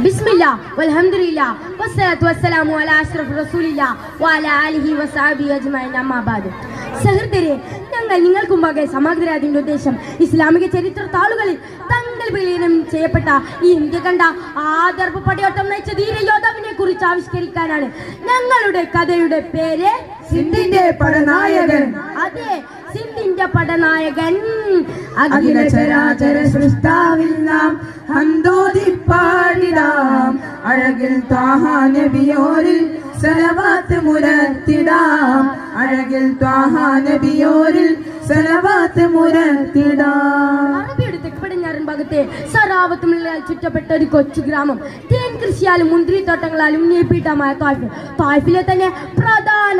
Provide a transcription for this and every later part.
بسم الله والحمد لله والصلاة والسلام على أشرف رسول الله وعلى آله وصحبه أجمعين أما بعد സഹൃദരെ ഞങ്ങൾ നിങ്ങൾക്ക് മുമ്പാകെ സമാഗ്രഹത്തിന്റെ ഉദ്ദേശം ഇസ്ലാമിക ചരിത്ര താളുകളിൽ തങ്ങൾ വിലീനം ചെയ്യപ്പെട്ട ഈ ഇന്ത്യ കണ്ട ആദർഭ പടയോട്ടം നയിച്ച ധീര യോദ്ധാവിനെ കുറിച്ച് ആവിഷ്കരിക്കാനാണ് ഞങ്ങളുടെ കഥയുടെ പേര് സിന്ധിന്റെ പടനായകൻ അതെ സിന്ധിന്റെ പടനായകൻ അഖില ചരാചര സൃഷ്ടാവിൽ നാം ഹന്തോതി പാടിടാം അഴകിൽ താഹാ നബിയോരിൽ സലവാത്ത് മുരത്തിടാം. അഴകിൽ താഹാ നബിയോരിൽ സലവാത്ത് മുരത്തിടാം. അറബിയുടെ തെക്ക് പടിഞ്ഞാറൻ ഭാഗത്തെ സറാവത്തുമില്ലാൽ ചുറ്റപ്പെട്ട ഒരു കൊച്ചു ഗ്രാമം. തേൻ കൃഷിയാലും മുന്തിരിത്തോട്ടങ്ങളാലും നീപ്പിട്ടമായ തായ്ഫ് തായ്ഫിലെ തന്നെ പ്രധാന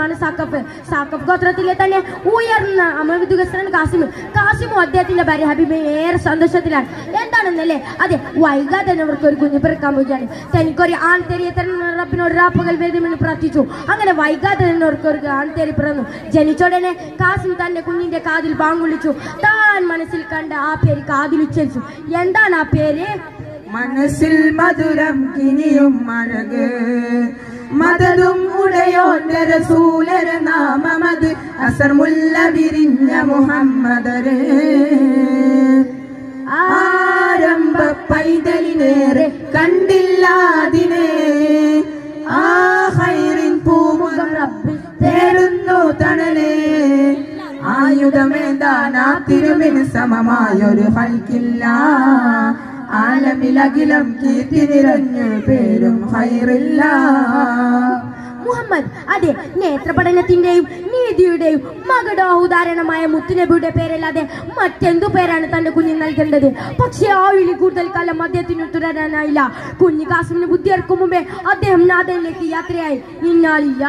കുടുംബമാണ് സാക്കഫ്. സാക്കഫ് ഗോത്രത്തിലെ തന്നെ ഉയർന്ന അമവിദുഗസ്രൻ കാസിമു. കാസിമു അദ്ദേഹത്തിന്റെ ഭാര്യ ഹബീബ് ഏറെ സന്തോഷത്തിലാണ്. എന്താണെന്നല്ലേ? അതെ വൈകാതെ അവർക്ക് ഒരു കുഞ്ഞു പിറക്കാൻ പോവുകയാണ്. തനിക്കൊരു ആൺതെരിയെ തന്നെ റബ്ബിനോട് രാപ്പകൽ വേദമെന്ന് പ്രാർത്ഥിച്ചു. അങ്ങനെ വൈകാതെ തന്നെ അവർക്ക് ഒരു ആൺ തെരി പിറന്നു ജനിച്ചോടനെ കാസിം തന്റെ കുഞ്ഞിന്റെ കാതിൽ പാങ്കുളിച്ചു താൻ മനസ്സിൽ കണ്ട ആ പേര് കാതിൽ ഉച്ചരിച്ചു. എന്താണ് ആ പേര്? മനസ്സിൽ മധുരം കിനിയും അഴക് മതതും ഉടയോന്റെ റസൂലര നാമമത് അസർ മുല്ല വിരിഞ്ഞ മുഹമ്മദര്. ആരംഭ പൈതലിനേറെ കണ്ടില്ലാതിനെ. ആ ഹൈറിൻ പൂമുഖം റബ്ബി തേടുന്നു തണലേ. ആയുധമേന്താനാ തിരുവിന് സമമായൊരു ഹൽക്കില്ല. ആലമിലകിലം കീർത്തി നിറഞ്ഞു പേരും ഹൈറില്ല. മുഹമ്മദ്. അതെ നേത്രപഠനത്തിന്റെയും നീതിയുടെയും മകടോ ഉദാഹരണമായ മുത്തുനബിയുടെ പേരല്ലാതെ മറ്റെന്തു പേരാണ് തന്റെ കുഞ്ഞിന് നൽകേണ്ടത്? പക്ഷേ ആ വിളി കൂടുതൽ കാലം അദ്ദേഹത്തിന് തുടരാനായില്ല. കുഞ്ഞു കാസിമിന് ബുദ്ധിയെടുക്കും മുമ്പേ അദ്ദേഹം നാഥനിലേക്ക് യാത്രയായി. ഇന്നാലില്ല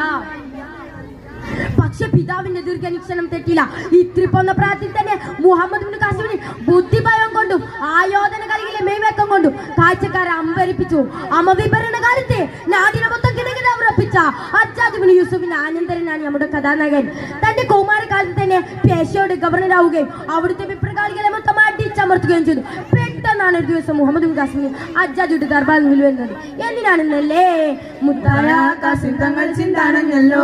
പക്ഷെ പിതാവിന്റെ ദീർഘനിക്ഷണം തെറ്റില്ല. ഇത്തിരി പോന്ന പ്രായത്തിൽ തന്നെ മുഹമ്മദ് കാസിമിന് ബുദ്ധിഭയം കൊണ്ടും ആയോധന കളിയിലെ മെയ്വേക്കം കൊണ്ടും കാഴ്ചക്കാരെ അമ്പരിപ്പിച്ചു. അമവിഭരണ കാലത്തെ ബിൻ അജാദിബിൻ യൂസുഫിന്റെ ആനന്ദരനാണ് നമ്മുടെ കഥാനായകൻ. തന്റെ കൗമാരകാലത്ത് തന്നെ പേശയോട് ഗവർണറാവുകയും അവിടുത്തെ വിപ്രകാളികളെ മൊത്തം അടിച്ചമർത്തുകയും ചെയ്തു. പെട്ടെന്നാണ് ഒരു ദിവസം മുഹമ്മദ് കാസിമിന് അജാദിയുടെ ദർബാറിൽ വിലുവരുന്നത് എന്തിനാണെന്നല്ലേ? മുത്തായ ചിന്താണഞ്ഞല്ലോ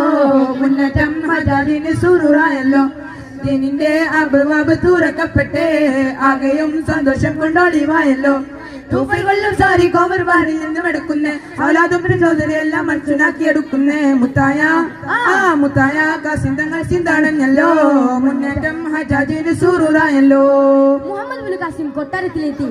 ദിനിന്റെ അബുവാബ് തുറക്കപ്പെട്ടേ. ആകെയും സന്തോഷം കൊണ്ടൊളിവായല്ലോ തൂഫൽ സാരി കോമർ ബാറിൽ നിന്നും എടുക്കുന്നേ അവലാദും പ്രചോദരി എല്ലാം മനസ്സിലാക്കിയെടുക്കുന്നേ മുത്തായ ആ മുത്തായ കാസിന്തങ്ങൾ സിന്താണെന്നല്ലോ. മുന്നേറ്റം ഹജാജിന് സുറുറായല്ലോ. മുഹമ്മദ് കാസിം കൊട്ടാരത്തിലെത്തി.